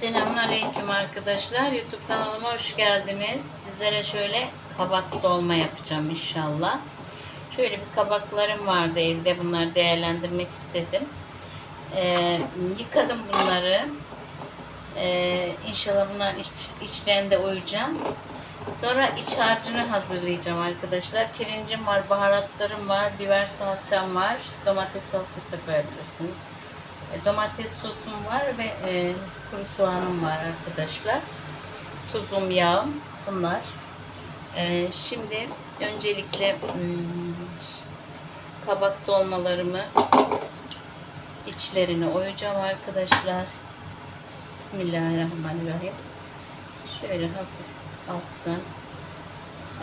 Selamünaleyküm arkadaşlar. YouTube kanalıma hoş geldiniz. Sizlere şöyle kabak dolma yapacağım inşallah. Şöyle bir kabaklarım vardı evde. Bunları değerlendirmek istedim. Ee, yıkadım bunları. Ee, inşallah bunların iç, içlerinde oyacağım. Sonra iç harcını hazırlayacağım arkadaşlar. Pirincim var, baharatlarım var, biber salçam var. Domates salçası da koyabilirsiniz. E, Domates sosum var ve e, kuru soğanım var arkadaşlar. Tuzum, yağım bunlar. E, şimdi öncelikle hmm, kabak dolmalarımı içlerini oyacağım arkadaşlar. Bismillahirrahmanirrahim. Şöyle hafif alttan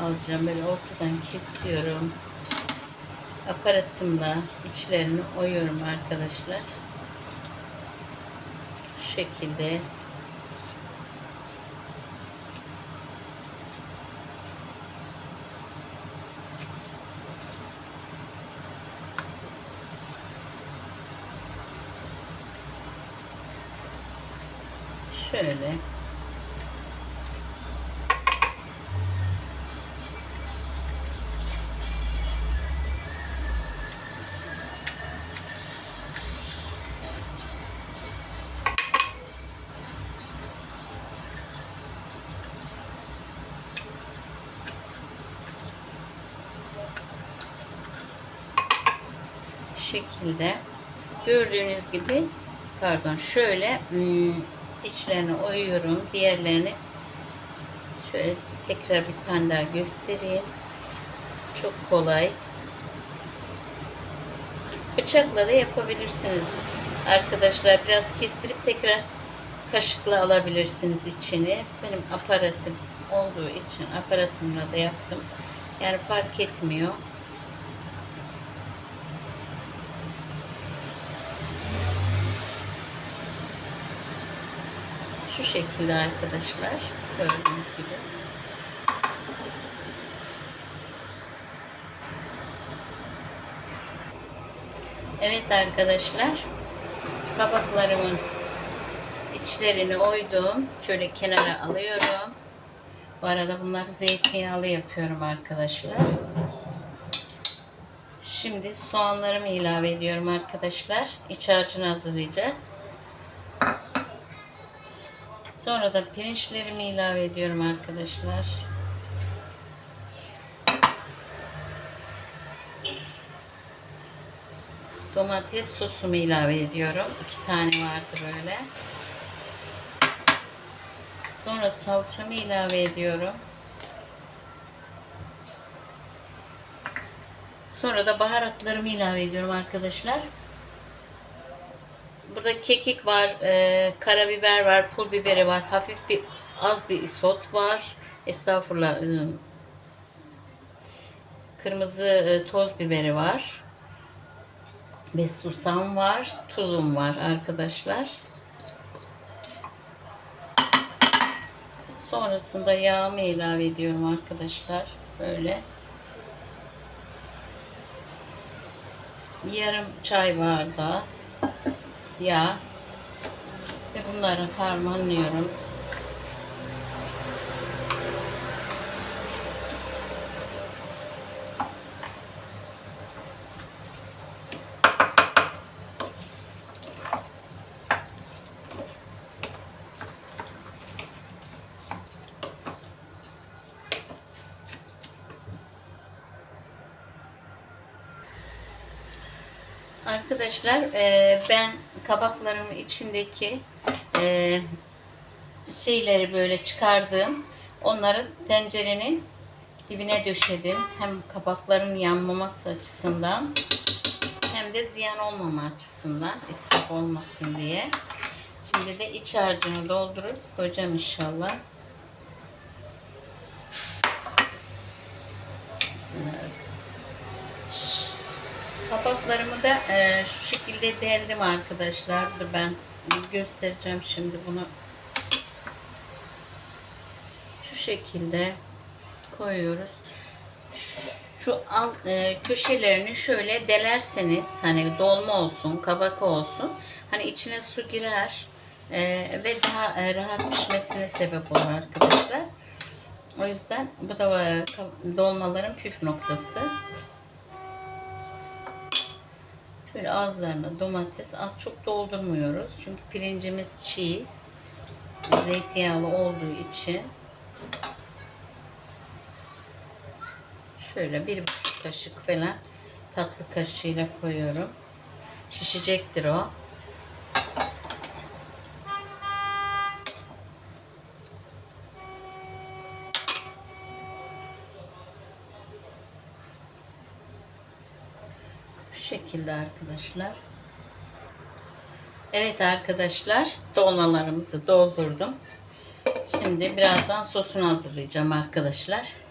alacağım. Böyle ortadan kesiyorum. Aparatımla içlerini oyuyorum arkadaşlar. Şekilde. Şöyle şekilde gördüğünüz gibi pardon şöyle hmm, içlerini oyuyorum. Diğerlerini şöyle tekrar bir tane daha göstereyim. Çok kolay. Bıçakla da yapabilirsiniz. Arkadaşlar biraz kestirip tekrar kaşıkla alabilirsiniz içini. Benim aparatım olduğu için aparatımla da yaptım. Yani fark etmiyor Şu şekilde arkadaşlar. Gördüğünüz gibi. Evet arkadaşlar. Kabaklarımın içlerini oydum. Şöyle kenara alıyorum. Bu arada bunları zeytinyağlı yapıyorum arkadaşlar. Şimdi soğanlarımı ilave ediyorum arkadaşlar. İç harcını hazırlayacağız. Sonra da pirinçlerimi ilave ediyorum arkadaşlar. Domates sosumu ilave ediyorum. İki tane vardı böyle. Sonra salçamı ilave ediyorum. Sonra da baharatlarımı ilave ediyorum arkadaşlar. Burada kekik var, e, karabiber var, pul biberi var, hafif bir az bir isot var. Estağfurullah. e, kırmızı e, toz biberi var. Ve susam var, tuzum var arkadaşlar. Sonrasında yağımı ilave ediyorum arkadaşlar. Böyle. Yarım çay bardağı yağ ve bunları harmanlıyorum. Arkadaşlar e, ben kabaklarımın içindeki e, şeyleri böyle çıkardım. Onları tencerenin dibine döşedim. Hem kabakların yanmaması açısından hem de ziyan olmama açısından israf olmasın diye. Şimdi de iç harcını doldurup koyacağım inşallah. Bismillahirrahmanirrahim. Kapaklarımı da e, şu şekilde deldim arkadaşlar. Dur ben göstereceğim şimdi bunu. Şu şekilde koyuyoruz. Şu alt e, köşelerini şöyle delerseniz hani dolma olsun, kabak olsun. Hani içine su girer. Ee, ve daha e, rahat pişmesine sebep olur arkadaşlar. O yüzden bu da e, dolmaların püf noktası. Şöyle ağızlarına domates az çok doldurmuyoruz. Çünkü pirincimiz çiğ. Zeytinyağlı olduğu için. Şöyle bir buçuk kaşık falan tatlı kaşığıyla koyuyorum. Şişecektir o. şekilde arkadaşlar. Evet arkadaşlar dolmalarımızı doldurdum. Şimdi birazdan sosunu hazırlayacağım arkadaşlar.